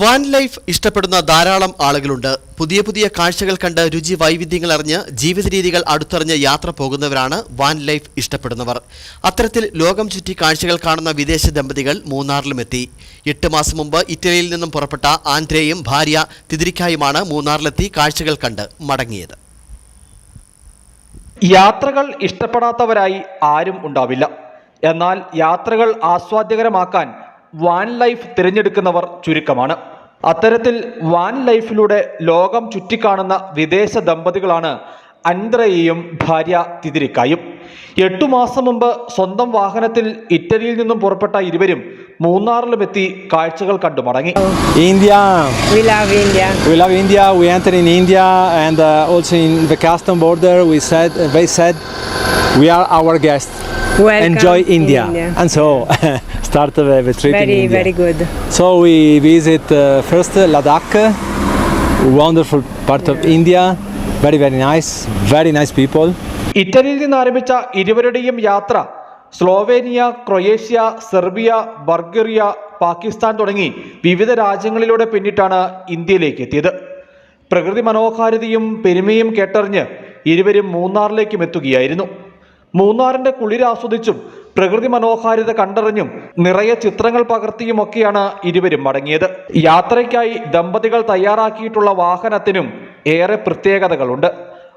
Van life ഇഷ്ടപ്പെടുന്ന ധാരാളം ആളുകളുണ്ട്. പുതിയ പുതിയ കാഴ്ചകൾ കണ്ട് രുചി വൈവിധ്യങ്ങൾ അറിഞ്ഞ് ജീവിത രീതികൾ അടുത്തറിഞ്ഞ് യാത്ര പോകുന്നവരാണ് വാൻ ലൈഫ് ഇഷ്ടപ്പെടുന്നവർ. അത്തരത്തിൽ ലോകം ചുറ്റി കാഴ്ചകൾ കാണുന്ന വിദേശ ദമ്പതികൾ മൂന്നാറിലുമെത്തി. എട്ട് മാസം മുമ്പ് ഇറ്റലിയിൽ നിന്നും പുറപ്പെട്ട ആന്ധ്രയും ഭാര്യ തിതിരിക്കായുമാണ് മൂന്നാറിലെത്തി കാഴ്ചകൾ കണ്ട് മടങ്ങിയത്. യാത്രകൾ ഇഷ്ടപ്പെടാത്തവരായി ആരും ഉണ്ടാവില്ല. എന്നാൽ യാത്രകൾ ആസ്വാദ്യകരമാക്കാൻ വാൻ ലൈഫ് തിരഞ്ഞെടുക്കുന്നവർ ചുരുക്കമാണ് അത്തരത്തിൽ വാൻ ലൈഫിലൂടെ ലോകം ചുറ്റിക്കാണുന്ന വിദേശ ദമ്പതികളാണ് അൻദ്രയെയും ഭാര്യ തിതിരിക്കായും എട്ടു മാസം മുമ്പ് സ്വന്തം വാഹനത്തിൽ ഇറ്റലിയിൽ നിന്നും പുറപ്പെട്ട ഇരുവരും മൂന്നാറിലുമെത്തി കാഴ്ചകൾ കണ്ടു മടങ്ങി India We love India. we love India. We enter in India and uh, also in the custom border. We said they said we are our guests. Welcome Enjoy India. India. and so start the, the trip very, in India. very good. So we visit uh, first Ladakh, wonderful part yeah. of India. Very very nice, very nice people. ഇറ്റലിയിൽ നിന്ന് ആരംഭിച്ച ഇരുവരുടെയും യാത്ര Slovenia Croatia Serbia Bulgaria Pakistan തുടങ്ങി വിവിധ രാജ്യങ്ങളിലൂടെ പിന്നിട്ടാണ് ഇന്ത്യയിലേക്ക് എത്തിയത് പ്രകൃതി മനോഹാരിതയും പെരുമയും കേട്ടറിഞ്ഞ് ഇരുവരും മൂന്നാറിലേക്കും എത്തുകയായിരുന്നു മൂന്നാറിന്റെ കുളിർ ആസ്വദിച്ചും പ്രകൃതി മനോഹാരിത കണ്ടറിഞ്ഞും നിറയെ ചിത്രങ്ങൾ പകർത്തിയുമൊക്കെയാണ് ഇരുവരും മടങ്ങിയത്. യാത്രയ്ക്കായി ദമ്പതികൾ തയ്യാറാക്കിയിട്ടുള്ള വാഹനത്തിനും ഏറെ പ്രത്യേകതകളുണ്ട്.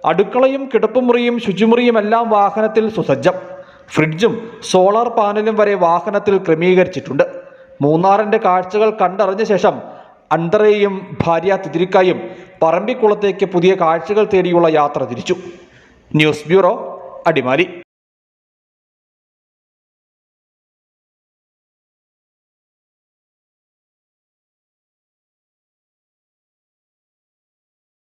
അടുക്കളയും കിടപ്പുമുറിയും ശുചിമുറിയും എല്ലാം വാഹനത്തിൽ സുസജ്ജം. ഫ്രിഡ്ജും സോളാർ പാനലും വരെ വാഹനത്തിൽ ക്രമീകരിച്ചിട്ടുണ്ട്. മൂന്നാറിന്റെ കാഴ്ചകൾ കണ്ടറിഞ്ഞ ശേഷം അണ്ടറയെയും ഭാര്യ തിതിരിക്കായും പറമ്പിക്കുളത്തേക്ക് പുതിയ കാഴ്ചകൾ തേടിയുള്ള യാത്ര തിരിച്ചു. News bureau Adimali.